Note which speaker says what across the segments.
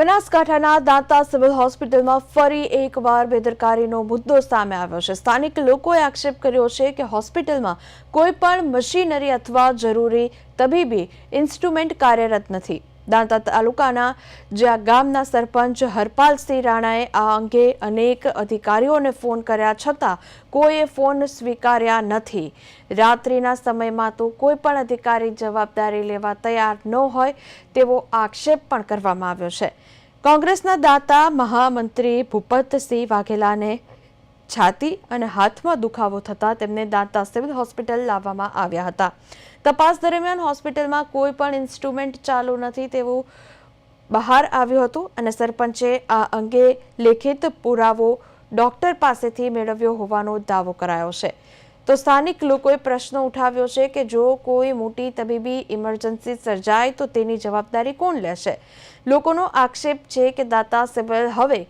Speaker 1: બનાસકાંઠાના દાંતા સિવિલ હોસ્પિટલમાં ફરી એકવાર બેદરકારીનો મુદ્દો સામે આવ્યો છે. સ્થાનિક લોકોએ આક્ષેપ કર્યો છે કે હોસ્પિટલમાં કોઈ પણ મશીનરી અથવા જરૂરી તબીબી ઇન્સ્ટ્રુમેન્ટ કાર્યરત નથી. દાંતા તાલુકાના જ્યાં ગામના સરપંચ હરપાલસિંહ રાણાએ આ અંગે અનેક અધિકારીઓને ફોન કર્યા છતાં કોઈએ ફોન સ્વીકાર્યા નથી. રાત્રિના સમયમાં તો કોઈ પણ અધિકારી જવાબદારી લેવા તૈયાર ન હોય તેવો આક્ષેપ પણ કરવામાં આવ્યો છે. કોંગ્રેસના દાતા મહામંત્રી ભૂપતસિંહ વાઘેલાને છાતી અને હાથમાં દુખાવો થતાં તેમને દાંતા સિવિલ હોસ્પિટલ લાવવામાં આવ્યા હતા. તપાસ દરમિયાન હોસ્પિટલમાં કોઈ પણ ઇન્સ્ટ્રુમેન્ટ ચાલુ નથી તેવું બહાર આવ્યું હતું અને સરપંચે આ અંગે લેખિત પુરાવો ડોક્ટર પાસેથી મેળવ્યો હોવાનો દાવો કરાયો છે. તો સ્થાનિક લોકોએ પ્રશ્ન ઉઠાવ્યો છે કે જો કોઈ મોટી તબીબી ઇમરજન્સી સર્જાય તો તેની જવાબદારી કોણ લેશે? લોકોનો આક્ષેપ છે કે દાતા સિવિલ હવે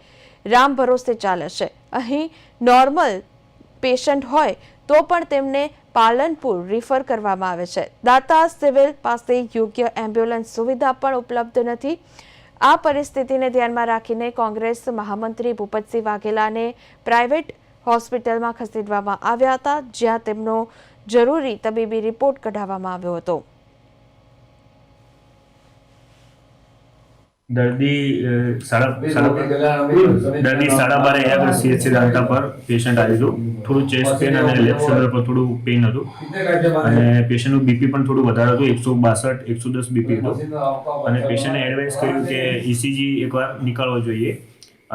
Speaker 1: રામ ભરોસે ચાલે છે. અહીં નોર્મલ પેશન્ટ હોય તો પણ તેમને પાલનપુર રિફર કરવામાં આવે છે. દાતા સિવિલ પાસે યોગ્ય એમ્બ્યુલન્સ સુવિધા પણ ઉપલબ્ધ નથી. આ પરિસ્થિતિને ધ્યાનમાં રાખીને કોંગ્રેસ મહામંત્રી ભૂપતસિંહ વાઘેલાને પ્રાઇવેટ હોસ્પિટલમાં ખસેડવામાં આવ્યા હતા, જ્યાં તેમનો જરૂરી તબીબી રિપોર્ટ કઢાવવામાં આવ્યો હતો.
Speaker 2: દર્દી દર્દી સાડા બારે અહીંયા આગળ સીએચસી દાંતા પર પેશન્ટ આવી હતું થોડું ચેસ્ટ પેન અને લેફ્ટ શોલ્ડર પર થોડું પેઇન હતું. અને પેશન્ટનું બીપી પણ થોડું વધારે હતું એકસો બાસઠ એકસો દસ બીપી હતું. અને પેશન્ટે એડવાઇસ કર્યું કે ઇસીજી એકવાર નીકળવો જોઈએ.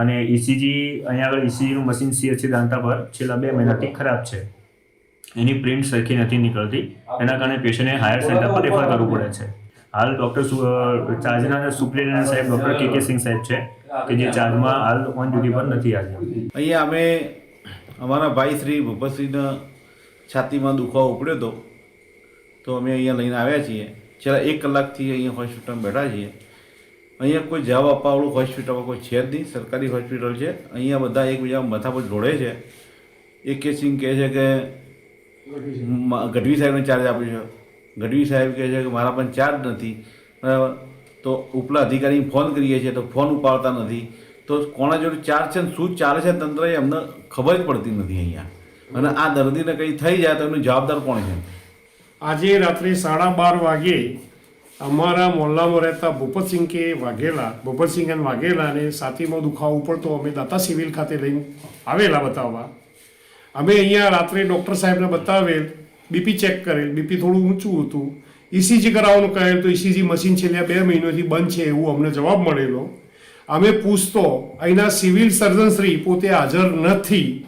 Speaker 2: અને ઇસીજી અહીંયા આગળ ઇસીજીનું મશીન સીએચસી દાંતા પર છેલ્લા બે મહિનાથી ખરાબ છે. એની પ્રિન્ટ સરખી નથી નીકળતી. એના કારણે પેશન્ટને હાયર સેન્ટર પર રેફર કરવું પડે છે. હાલ ડૉક્ટર ચાર્જના સુપ્રિન્ટેન્ડન્ટ સાહેબ ડૉક્ટર કે કે સિંહ સાહેબ છે કે જે ચાર્જમાં હાલ ઓન ડ્યુટી પર નથી આજે
Speaker 3: અહીંયા અમે અમારા ભાઈ શ્રી ભૂપતસિંહના છાતીમાં દુખાવો ઉપડ્યો હતો. તો અમે અહીંયા લઈને આવ્યા છીએ. છેલ્લા એક કલાકથી અહીંયા હોસ્પિટલમાં બેઠા છીએ. અહીંયા કોઈ જવાબ આપવાવાળું હોસ્પિટલમાં કોઈ છે જ નહીં. સરકારી હોસ્પિટલ છે. અહીંયા બધા એકબીજા માથા પર જોડે છે. એ કે સિંહ કહે છે કે ગઢવી સાહેબને ચાર્જ આપ્યો છે. ગઢવી સાહેબ કહે છે કે મારા પણ ચાર્જ નથી. બરાબર? તો ઉપલા અધિકારીને ફોન કરીએ છીએ તો ફોન ઉપાડતા નથી. તો કોણા જોડે ચાર્જ છે ને શું ચાલે છે તંત્ર એ અમને ખબર જ પડતી નથી અહીંયા. અને આ દર્દીને કંઈ થઈ જાય તો એનું જવાબદાર કોણ છે?
Speaker 4: આજે રાત્રે સાડા બાર વાગે અમારા મોહલ્લામાં રહેતા ભૂપતસિંહ કે વાઘેલા, ભૂપતસિંહ અને વાઘેલાને સાથીમાં દુખાવો પડતો અમે દાતા સિવિલ ખાતે લઈને આવેલા બતાવવા. અમે અહીંયા રાત્રે ડૉક્ટર સાહેબને બતાવેલ બીપી ચેક કરેલ, બીપી થોડું ઊંચું હતું. ઇસીજી કરાવવાનું કહેલ તો ઇસીજી મશીન છેલ્લા બે મહિનોથી બંધ છે એવું અમને જવાબ મળેલો. અમે પૂછતો, અહીંના સિવિલ સર્જનશ્રી પોતે હાજર નથી.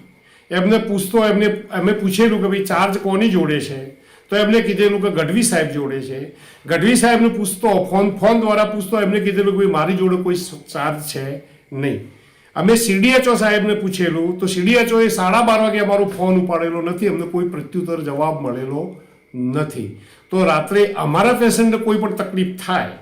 Speaker 4: એમને પૂછતો, એમને અમે પૂછેલું કે ભાઈ ચાર્જ કોની જોડે છે? તો એમને કીધેલું કે ગઢવી સાહેબ જોડે છે. ગઢવી સાહેબને પૂછતો, ફોન ફોન દ્વારા પૂછતો, એમને કીધેલું કે ભાઈ, મારી જોડે કોઈ ચાર્જ છે નહીં. અમે સીડીએચઓ સાહેબને પૂછેલું, તો સીડીએચઓએ સાડા બાર વાગે અમારો ફોન ઉપાડેલો નથી, અમને કોઈ પ્રત્યુત્તર જવાબ મળેલો નથી. તો રાત્રે અમારા પેશન્ટને કોઈ પણ તકલીફ થાય,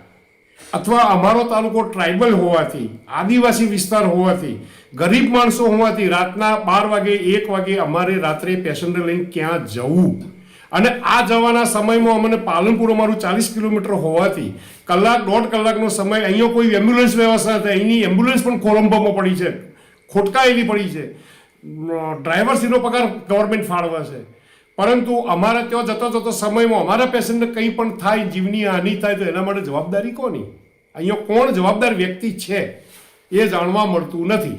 Speaker 4: અથવા અમારો તાલુકો ટ્રાઇબલ હોવાથી, આદિવાસી વિસ્તાર હોવાથી, ગરીબ માણસો હોવાથી રાતના બાર વાગે, એક વાગે અમારે રાત્રે પેશન્ટને લઈને ક્યાં જવું? અને આ જવાના સમયમાં અમને પાલનપુર અમારું ચાલીસ કિલોમીટર હોવાથી કલાક, દોઢ કલાકનો સમય અહીંયા કોઈ એમ્બ્યુલન્સ વ્યવસ્થા નથી અહીંની એમ્બ્યુલન્સ પણ કોલંબોમાં પડી છે, ખોટકાયેલી પડી છે. ડ્રાઈવરશ્રીનો પગાર ગવર્મેન્ટ ફાળવે છે. પરંતુ અમારે ત્યાં જતો જતો સમયમાં અમારા પેશન્ટને કંઈ પણ થાય, જીવની હાનિ થાય, તો એના માટે જવાબદારી કોની? અહીંયા કોણ જવાબદાર વ્યક્તિ છે, એ જાણવા મળતું નથી.